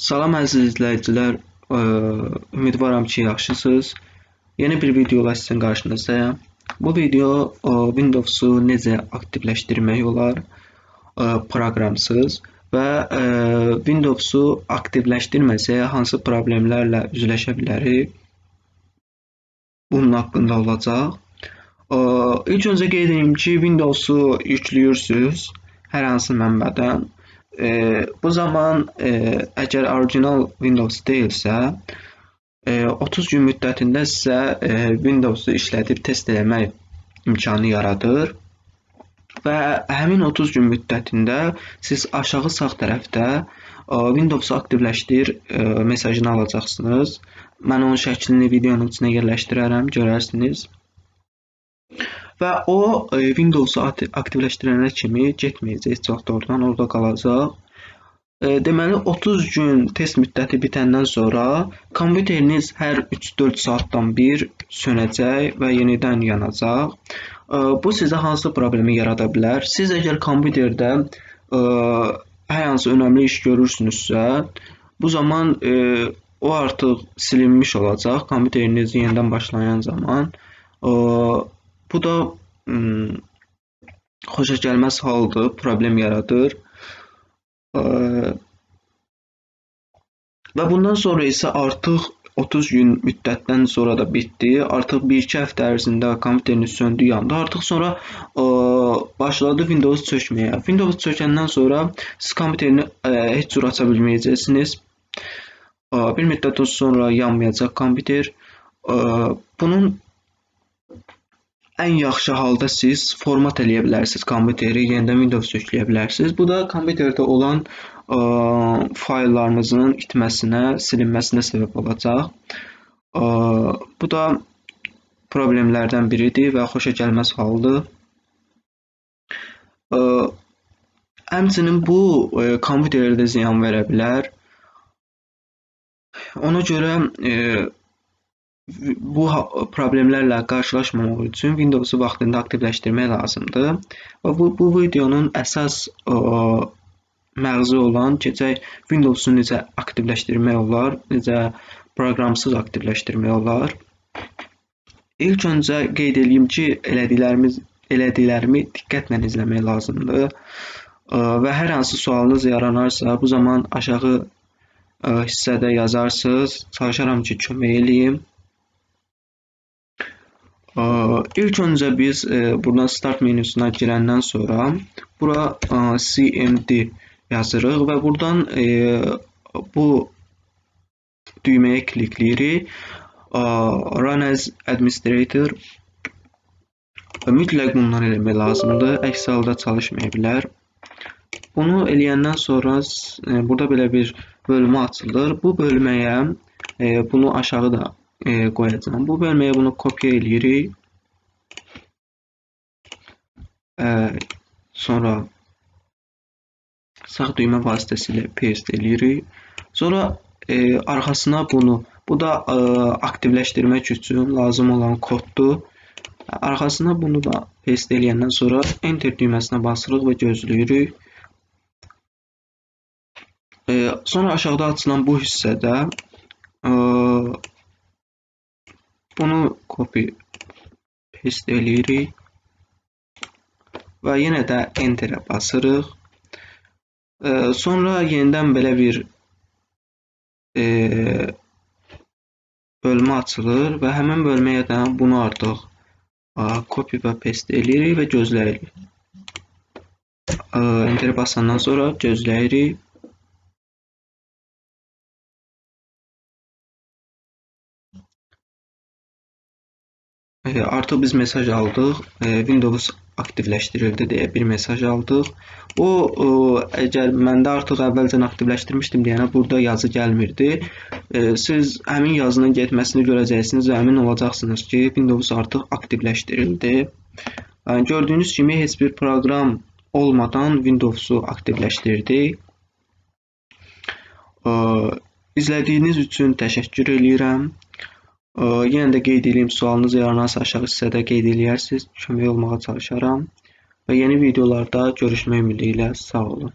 Salam əziz izləyicilər, ümidvaram ki, yaxşısınız. Yeni bir video ilə sizin qarşınızdayam. Bu video ə, Windows-u necə aktivləşdirmək olar ə, proqramsız və ə, Windows-u aktivləşdirməsək hansı problemlərlə üzləşə bilərik? Bunun haqqında olacaq. İlk öncə qeyd edeyim ki, Windows-u yüklüyürsüz hər hansı mənbədən. E, bu zaman e, əgər orijinal Windows deyilsə, e, 30 gün müddətində sizə e, Windows-u işlədib test eləmək imkanı yaradır. Və həmin 30 gün müddətində siz aşağı sağ tərəfdə e, Windows-u aktivləşdir e, mesajını alacaqsınız. Mən onun şəklini videonun içinə yerləşdirərəm, görərsiniz. Və o e, Windows-u aktivləşdirənə kimi getməyəcək vaxt oradan, orada qalacaq. E, deməli 30 gün test müddəti bitəndən sonra kompüteriniz hər 3-4 saatdan bir sönəcək və yenidən yanacaq. E, bu sizə hansı problemi yarada bilər? Siz əgər kompüterdə hər hansı önəmli iş görürsünüzsə, bu zaman o artıq silinmiş olacaq kompüteriniz yenidən başlayan zaman. Bu da xoşagəlməz haldır, problem yaradır. Və bundan sonra isə artıq 30 gün müddətdən sonra da bitdi. Artıq 1-2 həftə ərzində kompüteriniz söndü, yandı. Artıq sonra ə, başladı Windows çökməyə. Windows çökəndən sonra siz kompüterini ə, heç cür aça bilməyəcəksiniz. Ə, bir müddətdən sonra yanmayacaq kompüter. Ə, bunun ən yaxşı halda siz format eləyə bilərsiniz kompüteri, yenidən Windows yükləyə bilərsiniz. Bu da kompüterdə olan ə, fayllarınızın itməsinə, silinməsinə səbəb olacaq. Ə, bu da problemlərdən biridir və xoşagəlməz haldır. Ə, həmçinin bu ə, kompüterə də ziyan verə bilər. Ona görə ə, bu problemlərlə qarşılaşmamaq üçün Windows-u vaxtında aktivləşdirmək lazımdır. Və bu, bu videonun əsas ə, məğzi olan keçək Windows-u necə aktivləşdirmək olar, necə proqramsız aktivləşdirmək olar. İlk öncə qeyd edeyim ki, elədiklərimiz elədiklərimi diqqətlə izləmək lazımdır. Ə, və hər hansı sualınız yaranarsa, bu zaman aşağı ə, hissədə yazarsınız. Çalışaram ki, kömək eləyim. İlk öncə biz e, buradan start menüsünə girəndən sonra bura CMD yazırıq və buradan e, bu düyməyə klikləyirik. Run as administrator mütləq bundan eləmək lazımdır. Əks halda çalışmaya bilər. Bunu eləyəndən sonra e, burada belə bir bölmə açılır. Bu bölməyə bunu aşağı da e, qoyacağam. Bu bölməyə bunu kopya eləyirik. E, sonra sağ düymə vasitəsilə paste eləyirik. Sonra e, arxasına bunu, bu da e, aktivləşdirmək üçün lazım olan koddur. Arxasına bunu da paste eləyəndən sonra enter düyməsinə basırıq və gözləyirik. E, sonra aşağıda açılan bu hissədə Bunu copy paste eləyirik və yenə də enter-ə basırıq. Sonra yenidən belə bir e, bölmə açılır və həmin bölməyə də bunu artıq copy və paste eləyirik və gözləyirik. Enter basandan sonra gözləyirik. Artıq biz mesaj aldıq. Windows aktivləşdirildi deyə bir mesaj aldıq. O, əgər məndə artıq əvvəlcən aktivləşdirmişdim deyənə burada yazı gəlmirdi. Siz həmin yazının getməsini görəcəksiniz və əmin olacaqsınız ki, Windows artıq aktivləşdirildi. Gördüyünüz kimi heç bir proqram olmadan Windows-u aktivləşdirdik. İzlədiyiniz üçün təşəkkür edirəm. Yenə də qeyd edeyim, sualınız yaranarsa aşağı hissədə qeyd eləyərsiniz, kömək olmağa çalışaram və yeni videolarda görüşmək ümidi ilə sağ olun.